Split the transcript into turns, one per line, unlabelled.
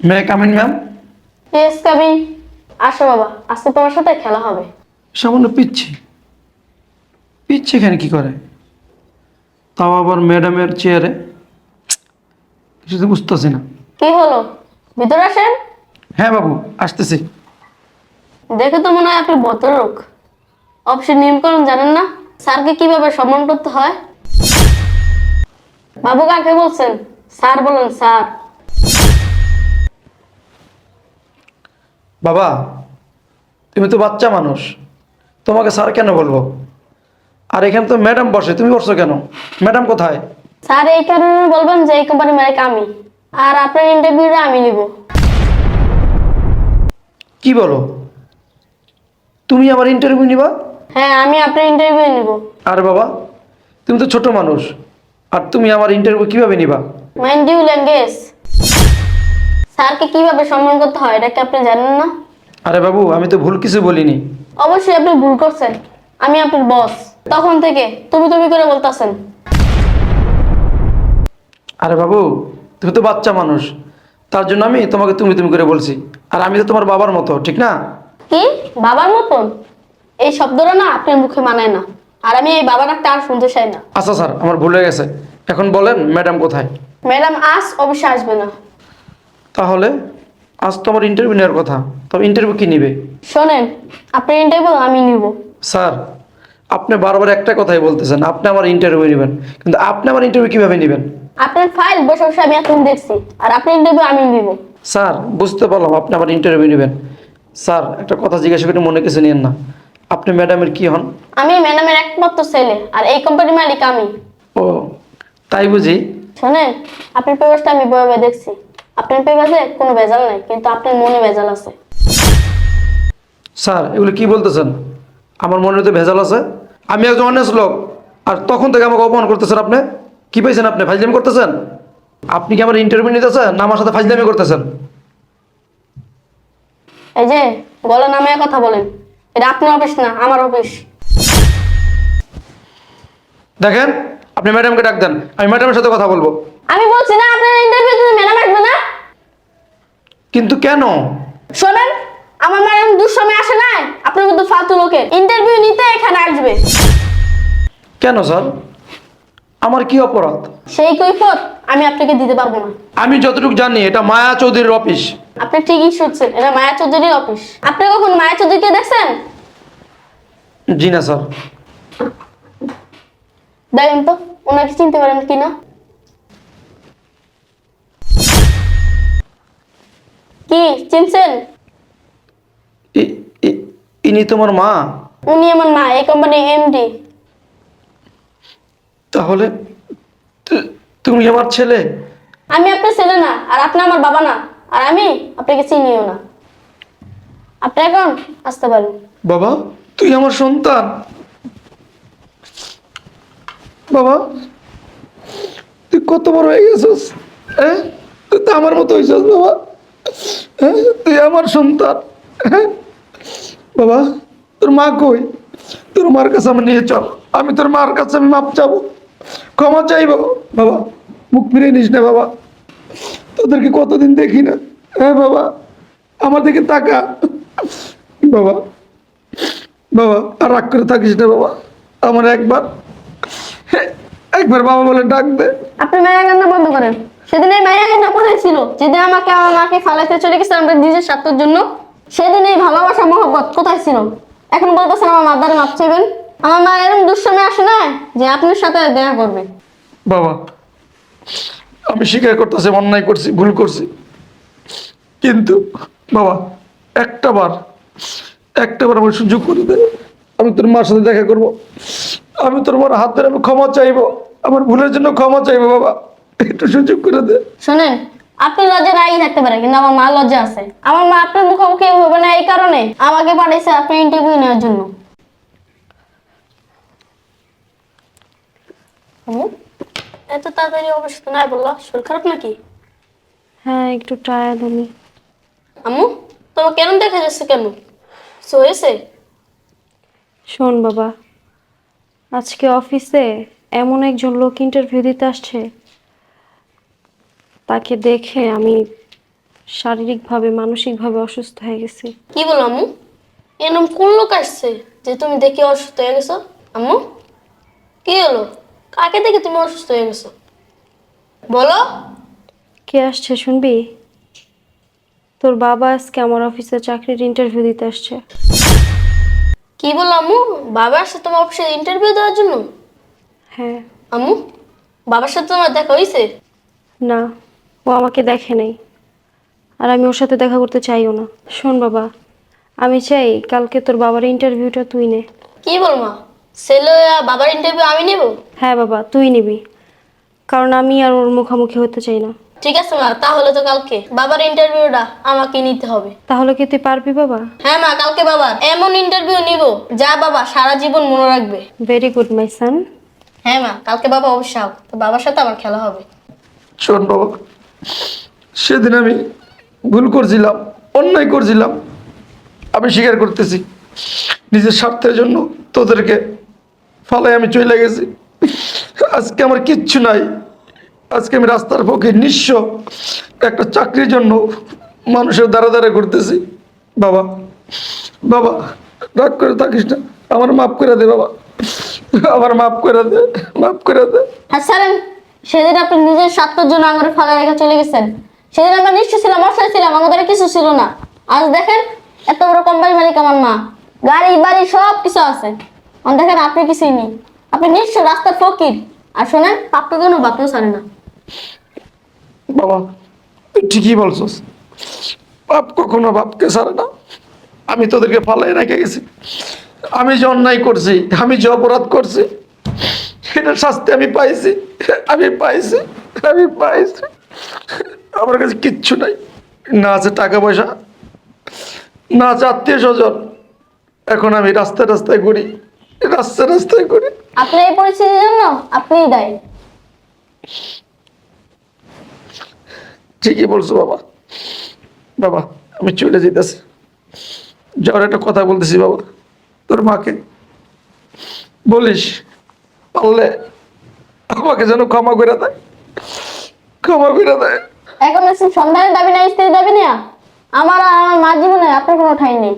May come in ma'am
yes কাবি আসো বাবা আজকে তোমার সাথে খেলা হবে।
সামান্য পিচ্ছি। পিচ্ছি এখানে কি করে? তাও আবার ম্যাডামের চেয়ারে কিছু তো বুঝতেছি না।
কি হলো? ভিতরে আসেন।
হ্যাঁ বাবু আসতেছি।
দেখে তো মনে হয় আপনি ভদ্রলোক। অফিসের নিয়মকানুন জানেন না? স্যারকে কীভাবে সম্মান করতে হয়? বাবু কাকে বলছেন? স্যার বলেন স্যার।
বাবা তুমি তো বাচ্চা মানুষ। তোমাকে স্যার কেন বলব? আর এখানে তো ম্যাডাম বসে তুমি বসছো কেন? ম্যাডাম কোথায়?
স্যার এই কারণে বলবেন যে এই কোম্পানি মালিক আমি। আর আপনার ইন্টারভিউটা আমি নিব।
কি বলো? তুমি আমার ইন্টারভিউ নিবা?
হ্যাঁ আমি আপনার ইন্টারভিউ নিব।
আর বাবা তুমি তো ছোট মানুষ। আর তুমি আমার ইন্টারভিউ কীভাবে নিবা?
মাইন্ড ইউ ল্যাঙ্গুয়েজ স্যারকে কীভাবে সম্মান করতে হয় এটা কি আপনি জানেন না?
আরে বাবু আমি তো ভুল কিছু বলিনি।
অবশ্যই আপনি ভুল করছেন। আমি আপনার বস তখন থেকে তুমি তুমি করে বলতাছেন।
আরে বাবু তুমি তো বাচ্চা মানুষ। তার জন্য আমি তোমাকে তুমি তুমি করে বলছি। আর আমি তো তোমার বাবার মতো ঠিক না?
কি? বাবার মতন? এই শব্দটা না আপনার মুখে মানায় না। আর আমি এই বাবার একটা আর শুনতে চাই না।
আচ্ছা স্যার আমার ভুল হয়ে গেছে। এখন বলেন ম্যাডাম কোথায়?
ম্যাডাম আজ অবশ্যই আসবে না।
তাহলে আজ তো আমার ইন্টারভিউ নেওয়ার কথা। তবে ইন্টারভিউ কি নিবে?
শোনেন আপনার ইন্টারভিউ আমি নিব।
স্যার আপনি বারবার একটা কথাই বলতেছেন আপনি আমার ইন্টারভিউ নেবেন। কিন্তু আপনি আমার ইন্টারভিউ কীভাবে নেবেন?
আপনার ফাইল বসে বসে আমি এখন দেখছি আর আপনার ইন্টারভিউ আমি নিব।
স্যার বুঝতে পারলাম আপনি আমার ইন্টারভিউ নেবেন। স্যার একটা কথা জিজ্ঞাসা করে মনে কিছু নিয়েন না। আপনি ম্যাডামের কি হন?
আমি ম্যাডামের একমাত্র ছেলে আর এই কোম্পানির মালিক আমি।
ও তাই বুঝি?
শোনেন আপনার পেপারটা আমি বয়ে দেখছি। আপনার পেপারে কোনো ভেজাল নাই কিন্তু আপনার মনে ভেজাল আছে।
স্যার এগুলো কি বলতেছেন? আমার তো ভেজাল আছে। আমি একজন অনেস্ট লোক আর তখন থেকে আমাকে অপমান করতেছেন আপনি? কি পাইছেন আপনি? ফাইজলামি করতেছেন? আপনি কি আমার ইন্টারভিউ নিতেছেন না আমার সাথে ফাইজলামি করতেছেন?
এই যে গলা নামে কথা বলেন। এটা আপনার অফিস না আমার অফিস।
দেখেন আপনি ম্যাডামকে ডাক দেন আমি ম্যাডামের সাথে কথা বলব।
আমি বলছি না আপনার ইন্টারভিউ ম্যাডাম আসবে না।
কিন্তু কেন?
শোনেন আমার ম্যাডাম দুঃসময় আসে না আপনার মতো ফালতু লোকে ইন্টারভিউ নিতে এখানে আসবে।
কেন স্যার? আমার কি অপরাধ?
সেই কৈফত আমি আপনাকে দিতে পারব না।
আমি যতটুকু জানি এটা মায়া চৌধুরীর অফিস।
আপনি ঠিকই শুনছেন এটা মায়া চৌধুরীর অফিস। আপনি কখন মায়া চৌধুরীকে দেখছেন?
জি না স্যার।
দেখেন তো ওনাকে চিনতে পারেন কিনা কি? চিনছেন
ই- ই- ইনি তোমার মা?
উনি আমার মা এই কোম্পানির এমডি
তাহলে তু- তুমি আমার ছেলে?
আমি আপনার ছেলে না আর আপনি আমার বাবা না আর আমি আপনাকে চিনিও না। আপনি এখন আসতে পারেন।
বাবা তুই আমার সন্তান। বাবা তুই কত বড় হয়ে গেছিস হ্যাঁ? তুই তো আমার মতো হয়েছিস বাবা। হ্যাঁ তুই আমার সন্তান। হ্যাঁ বাবা, তোর মা কই? তোর মার কাছে আমার নিয়ে চল। আমি তোর মার কাছে আমি মাপ চাবো। ক্ষমা চাইব। বাবা, মুখ ফিরে নিস না বাবা। তোদেরকে কতদিন দেখি না। হ্যাঁ বাবা, আমার দিকে তাকা। বাবা বাবা, আর রাগ করে থাকিস না বাবা। আমার একবার একবার বাবা বলে ডাক দে।
আপনি কান্না বন্ধ করেন। সেদিন এই মায়া কান্না কোথায় যেদিন আমাকে আমার মাকে ফালাইতে চলে গেছে আমাদের নিজের স্বার্থের জন্য সেদিন এই ভালোবাসা, মহব্বত কোথায় ছিল? এখন বলতেছেন আমার মাদারে মাপ চাইবেন। আমার মা এরকম দুঃসময় আসে না যে আপনার সাথে দেখা করবে?
বাবা, আমি স্বীকার করতেছি, অন্যায় করছি, ভুল করছি। কিন্তু বাবা, একটা বার একটা বার আমার সুযোগ করে দে। আমি তোর মার সাথে দেখা করব। আমি তোর মার হাত ধরে আমি ক্ষমা চাইব। আমার ভুলের জন্য ক্ষমা চাইব বাবা। একটু সুযোগ করে দে।
শোনেন আপনি লজ্জা নাই থাকতে পারে কিন্তু আমার মা লজ্জা আছে। আমার মা আপনার মুখোমুখি হবে না এই কারণে আমাকে পাঠাইছে আপনার ইন্টারভিউ নেওয়ার জন্য। এত তাড়াতাড়ি অবস্থা নাই বলল শরীর খারাপ নাকি?
হ্যাঁ একটু টায়ার্ড আমি
আম্মু তোমার কেন দেখা যাচ্ছে কেন? কিছু হয়েছে?
শোন বাবা আজকে অফিসে এমন একজন লোক ইন্টারভিউ দিতে আসছে তাকে দেখে আমি শারীরিকভাবে মানসিকভাবে অসুস্থ হয়ে গেছি।
কি বলো আম্মু? এরম কোন লোক আসছে যে তুমি দেখে অসুস্থ হয়ে গেছো? আম্মু? কি হলো? কাকে দেখে তুমি অসুস্থ হয়ে গেছো? বলো।
কে আসছে শুনবি? তোর বাবা আজকে আমার অফিসে চাকরির ইন্টারভিউ দিতে আসছে।
কি বলো আম্মু? বাবা আসছে তোমার অফিসে ইন্টারভিউ দেওয়ার জন্য?
হ্যাঁ।
আম্মু বাবার সাথে তোমার দেখা হয়েছে
না। ও আমাকে দেখে নাই। আর আমি ওর সাথে দেখা করতে চাইও না। শোন বাবা আমি চাই কালকে তোর বাবার ইন্টারভিউটা তুই নে।
কি বল মা? ছেলে আর বাবার ইন্টারভিউ আমি নেব?
হ্যাঁ বাবা তুই নিবি। কারণ আমি আর ওর মুখোমুখি হতে চাই না।
ঠিক আছে মা তাহলে তো কালকে বাবার ইন্টারভিউটা আমাকে নিতে হবে।
তাহলে কি তুই পারবি বাবা?
হ্যাঁ মা কালকে বাবা এমন ইন্টারভিউ নিব যা বাবা সারা জীবন মনে রাখবে।
ভেরি গুড মাই সান
হ্যাঁ মা কালকে বাবা অবশ্যই তো বাবার সাথে আমার খেলা হবে।
শোন বাবা সেদিন আমি ভুল করছিলাম, অন্যায় করছিলাম। আমি স্বীকার করতেছি, নিজের স্বার্থের জন্য তোদেরকে ফালাই আমি চলে গেছি। আজকে আমার কিচ্ছু নাই। আজকে আমি রাস্তার পক্ষে নিঃস্ব একটা চাকরির জন্য মানুষের দ্বারা দ্বারা করতেছি বাবা বাবা, রাগ করে থাকিস না। আমার মাফ করে দে বাবা। আমার মাফ করে দে, মাফ করে দে।
সেদিন আপনি নিজের স্বার্থের জন্য আমার ফাঁকা রেখে চলে গেছেন। সেদিন আমরা নিশ্চয় ছিলাম, অসহায় ছিলাম, আমাদের কিছু ছিল না। আজ দেখেন এত বড় কোম্পানি মালিক আমার মা। গাড়ি, বাড়ি সব কিছু আছে দেখেন আপনি কিছুই নেই। আপনি নিশ্চয় রাস্তার ফকির। আর শোনেন, পাপকে কোনো বাপও ছাড়ে না।
বাবা, তুই ঠিকই বলছস। বাপ কখনো বাপকে ছাড়ে না। আমি তোদেরকে ফালাই রেখে গেছি। আমি যে অন্যায় করছি, আমি যে অপরাধ করছি সেটার শাস্তি আমি পাইছি। আমি পাইছি আমি পাইছি। আমার কাছে কিচ্ছু নাই। না আছে টাকা পয়সা না আছে আত্মীয় স্বজন। এখন আমি রাস্তায় রাস্তায় ঘুরি রাস্তায় রাস্তায় ঘুরি।
আপনি এই পরিস্থিতির জন্য আপনিই দায়ী।
ঠিকই বলছো বাবা। বাবা আমি চলে যেতেছি যাওয়ার একটা কথা বলতেছি বাবা তোর মাকে। বলিস পারলে আমাকে যেন ক্ষমা করে দেয়। ক্ষমা করে দেয়।
এখন সন্ধানের দাবি না, স্ত্রীর দাবি না? আমার আমার মা জীবনে আপনার কোনো ঠাই নেই।